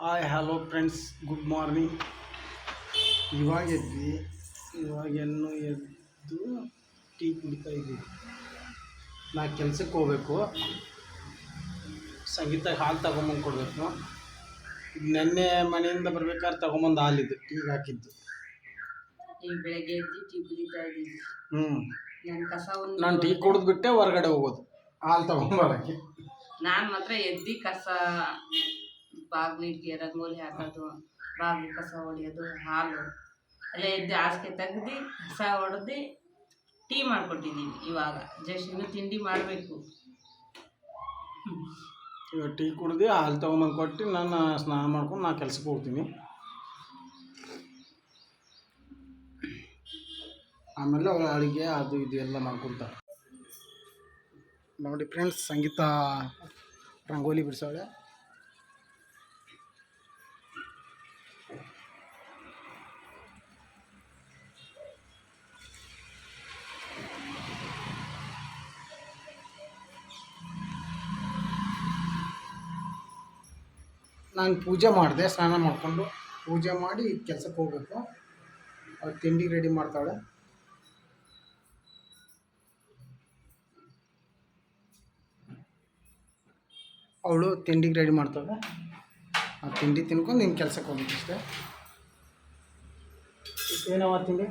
Hi hello friends good morning ಇವಾಗ ಎದ್ವಿ ಇವಾಗ ಇನ್ನು ಎದ್ದು ಟೀ ಕುಡಿತಾ ಇದ್ದೀವಿ ನಾ ಕೆಲಸಕ್ಕೆ ಹೋಗ್ಬೇಕು. ಸಂಗೀತ ಹಾಲು ತಗೊಂಬಂದು ಕೊಡಬೇಕು. ನೆನ್ನೆ ಮನೆಯಿಂದ ಬರ್ಬೇಕಾದ್ರೆ ತಗೊಂಬಂದು ಹಾಲಿದ್ದು ಟೀಗೆ ಹಾಕಿದ್ದು. ಈಗ ಬೆಳಗ್ಗೆ ಎದ್ದು ಟೀ ಕುಡಿತಾ ಇದ್ದೀವಿ ಹ್ಞೂ ನನ್ನ ಕಸ ಒಂದು ನಾನು ಟೀ ಕುಡಿದ್ಬಿಟ್ಟೆ ಹೊರಗಡೆ ಹೋಗೋದು. ಹಾಲು ತಗೊಂಬರೋಕ್ಕೆ ನಾನು ಮಾತ್ರ ಎದ್ದು ಕಸ ಬಾಗ್ಲಿಗೆ ರಂಗೋಲಿ ಹಾಕೋದು, ಬಾಗಿಲು ಕಸ ಹೊಡೆಯೋದು, ಹಾಲು ಎಲ್ಲ ಎದ್ದು ಹಾಸಿಗೆ ತೆಗ್ದು, ಕಸ ಹೊಡೆದು ಟೀ ಮಾಡ್ಕೊಟ್ಟಿದ್ದೀನಿ ಇವಾಗ. ಜಸ್ಟ್ ಇನ್ನು ತಿಂಡಿ ಮಾಡಬೇಕು. ಇವಾಗ ಟೀ ಕುಡ್ದು ಹಾಲು ತೊಗೊಂಬಂದು ಕೊಟ್ಟು ನಾನು ಸ್ನಾನ ಮಾಡ್ಕೊಂಡು ನಾ ಕೆಲಸಕ್ಕೆ ಹೋಗ್ತೀನಿ. ಆಮೇಲೆ ಅವಳ ಅಡುಗೆ ಅದು ಇದು ಎಲ್ಲ ಮಾಡ್ಕೊಳ್ತಾರೆ. ನೋಡಿ ಫ್ರೆಂಡ್ಸ್, ಸಂಗೀತ ರಂಗೋಲಿ ಬಿಡಿಸೋಳೆ. ನಾನು ಪೂಜೆ ಮಾಡಿದೆ ಸ್ನಾನ ಮಾಡಿಕೊಂಡು ಪೂಜೆ ಮಾಡಿ ಕೆಲಸಕ್ಕೆ ಹೋಗ್ಬೇಕು. ಅವ್ರು ತಿಂಡಿ ರೆಡಿ ಮಾಡ್ತಾಳೆ. ಅವಳು ತಿಂಡಿಗೆ ರೆಡಿ ಮಾಡ್ತಾಳೆ. ಆ ತಿಂಡಿ ತಿನ್ಕೊಂಡು ನಿನ್ನ ಕೆಲಸಕ್ಕೆ ಹೋಗ್ಬೇಕು ಅಷ್ಟೇ. ಏನವ ತಿಂಡಿ?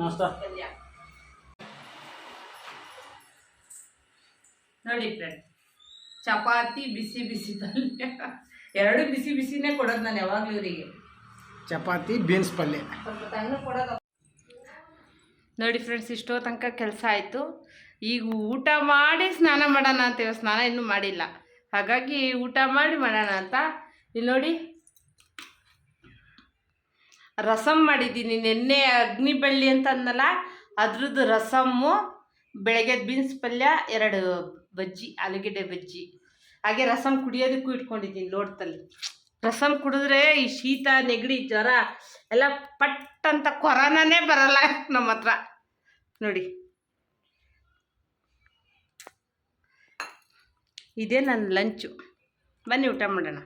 ನಾಷ್ಟ. ನಾಷ್ಟಾ? ನೋಡಿ ಫ್ರೆಂಡ್ ಚಪಾತಿ ಬಿಸಿ ಬಿಸಿ ಪಲ್ಯ ಎರಡು ಬಿಸಿ ಬಿಸಿನೇ ಕೊಡೋದು ನಾನು ಯಾವಾಗಲೂ ಇವರಿಗೆ. ಚಪಾತಿ ಬೀನ್ಸ್ ಪಲ್ಯ ಸ್ವಲ್ಪ ತಣ್ಣಗೆ ಕೊಡೋದು. ನೋಡಿ ಫ್ರೆಂಡ್ಸ್ ಇಷ್ಟೋ ತನಕ ಕೆಲಸ ಆಯಿತು. ಈಗ ಊಟ ಮಾಡಿ ಸ್ನಾನ ಮಾಡೋಣ ಅಂತೇವೆ? ಸ್ನಾನ ಇನ್ನೂ ಮಾಡಿಲ್ಲ. ಹಾಗಾಗಿ ಊಟ ಮಾಡಿ ಮಾಡೋಣ ಅಂತ. ಇಲ್ಲಿ ನೋಡಿ. ರಸಮ್ ಮಾಡಿದ್ದೀನಿ. ನಿನ್ನೆ ಅಗ್ನಿ ಬಳ್ಳಿ ಅಂತ ಅಂದಲ್ಲ ಅದ್ರದ್ದು ರಸಮ್ಮು ಬೆಳಗ್ಗೆ ಬೀನ್ಸ್ ಪಲ್ಯ ಎರಡು ಬಜ್ಜಿ, ಆಲೂಗೆಡ್ಡೆ ಬಜ್ಜಿ. ಹಾಗೆ ರಸಮ್ ಕುಡಿಯೋದಕ್ಕೂ ಇಟ್ಕೊಂಡಿದ್ದೀನಿ ಲೋಟದಲ್ಲಿ. ರಸಮ್ ಕುಡಿದ್ರೆ ಈ ಶೀತ, ನೆಗಡಿ, ಜ್ವರ ಎಲ್ಲ ಪಟ್ ಅಂತ ಕೊರೋನಾನೇ ಬರಲ್ಲ ನಮ್ಮ ಹತ್ರ. ನೋಡಿ. ಇದೇ ನನ್ನ ಲಂಚು. ಬನ್ನಿ ಊಟ ಮಾಡೋಣ.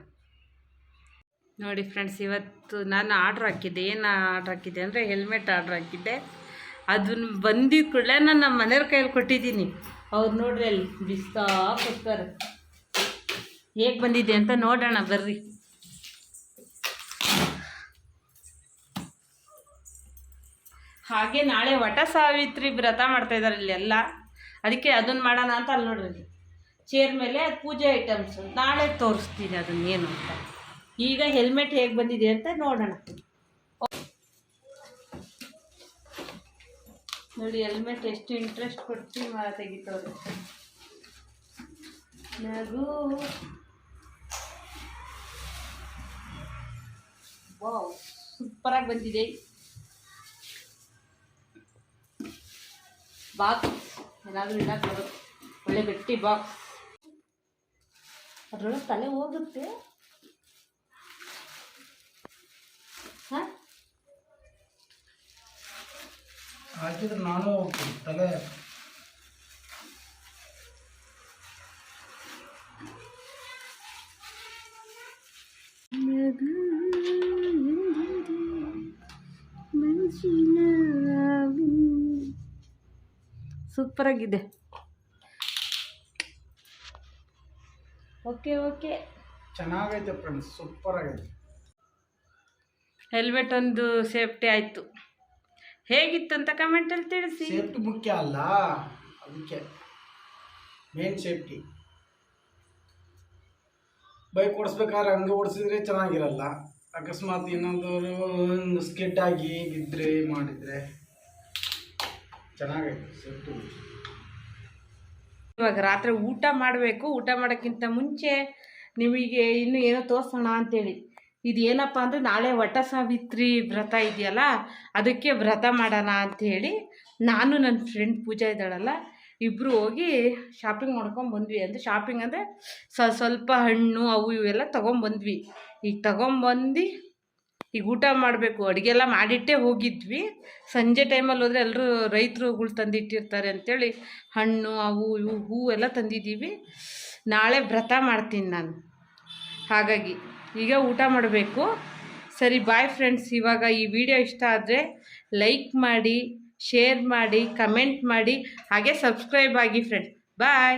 ನೋಡಿ ಫ್ರೆಂಡ್ಸ್, ಇವತ್ತು ನಾನು ಆರ್ಡ್ರ್ ಹಾಕಿದ್ದೆ. ಏನು ಆರ್ಡ್ರ್ ಹಾಕಿದ್ದೆ ಅಂದರೆ ಹೆಲ್ಮೆಟ್ ಆರ್ಡ್ರ್ ಹಾಕಿದ್ದೆ. ಅದನ್ನು ಬಂದಿದ್ದ ಕೂಡಲೇ ನಾನು ನಮ್ಮ ಮನೆಯವ್ರ ಕೈಯಲ್ಲಿ ಕೊಟ್ಟಿದ್ದೀನಿ. ಅವ್ರು ನೋಡ್ರಿ ಅಲ್ಲಿ ಬಿಸ್ತಾ ಕೊಡ್ತಾರೆ ಹೇಗೆ ಬಂದಿದೆ ಅಂತ ನೋಡೋಣ, ಬರ್ರಿ. ಹಾಗೆ ನಾಳೆ ವಟ ಸಾವಿತ್ರಿ ವ್ರತ ಮಾಡ್ತಾ ಇಲ್ಲಿ ಎಲ್ಲ. ಅದಕ್ಕೆ ಅದನ್ನು ಮಾಡೋಣ ಅಂತ ಅಲ್ಲಿ ನೋಡ್ರಿ ಚೇರ್ ಮೇಲೆ ಪೂಜೆ ಐಟಮ್ಸ್. ನಾಳೆ ತೋರಿಸ್ತೀನಿ ಅದನ್ನ ಏನು ಅಂತ. ಈಗ ಹೆಲ್ಮೆಟ್ ಹೇಗೆ ಬಂದಿದೆ ಅಂತ ನೋಡೋಣ. ನೋಡಿ ಹೆಲ್ಮೆಟ್ ಎಷ್ಟು ಇಂಟ್ರೆಸ್ಟ್ ಕೊಟ್ಟು ಮಾ ತೆಗಿತವ್ರೆ. ನಗು. ವಾವ್ ಸೂಪರಾಗಿ ಬಂದಿದೆ. ಬಾಕ್ಸ್ ಏನಾದರೂ ಇಲ್ಲ ಒಳ್ಳೆ ಗಟ್ಟಿ ಬಾಕ್ಸ್ ಅದರೊಳಗೆ ತಲೆ ಹೋಗುತ್ತೆ. ಹಾಂ? ಹಾಕಿದ್ರೆ ನಾನು ಹೋಗ್ತೀನಿ. ತಲೆ ಸೂಪರಾಗಿದೆ. Okay okay. ಚೆನ್ನಾಗೈತೆ ಫ್ರೆಂಡ್ಸ್ ಸೂಪರ್ ಆಗಿದೆ ಹೆಲ್ಮೆಟ್ ಒಂದು ಸೇಫ್ಟಿ ಆಯಿತು. ಹೇಗಿತ್ತು ಅಂತ ಕಮೆಂಟಲ್ಲಿ ತಿಳಿಸಿ. ಸೇಫ್ಟಿ ಮುಖ್ಯ ಅಲ್ಲ. ಅದಕ್ಕೆ ಮೇನ್ ಸೇಫ್ಟಿ ಬೈಕ್ ಓಡಿಸ್ಬೇಕಾದ್ರೆ ಹಂಗೆ ಓಡಿಸಿದ್ರೆ ಚೆನ್ನಾಗಿರಲ್ಲ. ಅಕಸ್ಮಾತ್ ಏನಾದರೂ ಸ್ಕಿಡ್ ಆಗಿ ಬಿದ್ದರೆ ಮಾಡಿದರೆ ಚೆನ್ನಾಗೈತೆ ಸೇಫ್ಟಿ ಇವಾಗ ರಾತ್ರಿ ಊಟ ಮಾಡಬೇಕು. ಊಟ ಮಾಡೋಕ್ಕಿಂತ ಮುಂಚೆ ನಿಮಗೆ ಇನ್ನೂ ಏನೋ ತೋರಿಸೋಣ ಅಂತೇಳಿ. ಇದು ಏನಪ್ಪ ಅಂದರೆ ನಾಳೆ ವಟ ಸಾವಿತ್ರಿ ವ್ರತ ಇದೆಯಲ್ಲ, ಅದಕ್ಕೆ ವ್ರತ ಮಾಡೋಣ ಅಂಥೇಳಿ ನಾನು ನನ್ನ ಫ್ರೆಂಡ್ ಪೂಜಾ ಇದ್ದಾಳಲ್ಲ ಇಬ್ಬರು ಹೋಗಿ ಶಾಪಿಂಗ್ ಮಾಡ್ಕೊಂಡು ಬಂದ್ವಿ. ಅಂದರೆ ಶಾಪಿಂಗ್ ಅಂದರೆ ಸ ಸ್ವಲ್ಪ ಹಣ್ಣು ಅವು ಇವೆಲ್ಲ ತೊಗೊಂಬಂದ್ವಿ ಈಗ ತೊಗೊಂಬಂದು ಈಗ ಊಟ ಮಾಡಬೇಕು. ಅಡುಗೆ ಎಲ್ಲ ಮಾಡಿಟ್ಟೇ ಹೋಗಿದ್ವಿ. ಸಂಜೆ ಟೈಮಲ್ಲಿ ಹೋದರೆ ಎಲ್ಲರೂ ರೈತರುಗಳು ತಂದಿಟ್ಟಿರ್ತಾರೆ ಅಂಥೇಳಿ ಹಣ್ಣು ಅವು ಇವು ಹೂವು ಎಲ್ಲ ತಂದಿದ್ದೀವಿ. ನಾಳೆ ವ್ರತ ಮಾಡ್ತೀನಿ ನಾನು. ಹಾಗಾಗಿ ಈಗ ಊಟ ಮಾಡಬೇಕು. ಸರಿ ಬಾಯ್ ಫ್ರೆಂಡ್ಸ್ ಇವಾಗ ಈ ವಿಡಿಯೋ ಇಷ್ಟ ಆದರೆ ಲೈಕ್ ಮಾಡಿ ಶೇರ್ ಮಾಡಿ ಕಮೆಂಟ್ ಮಾಡಿ, ಹಾಗೆ ಸಬ್ಸ್ಕ್ರೈಬ್ ಆಗಿ ಫ್ರೆಂಡ್ಸ್ ಬಾಯ್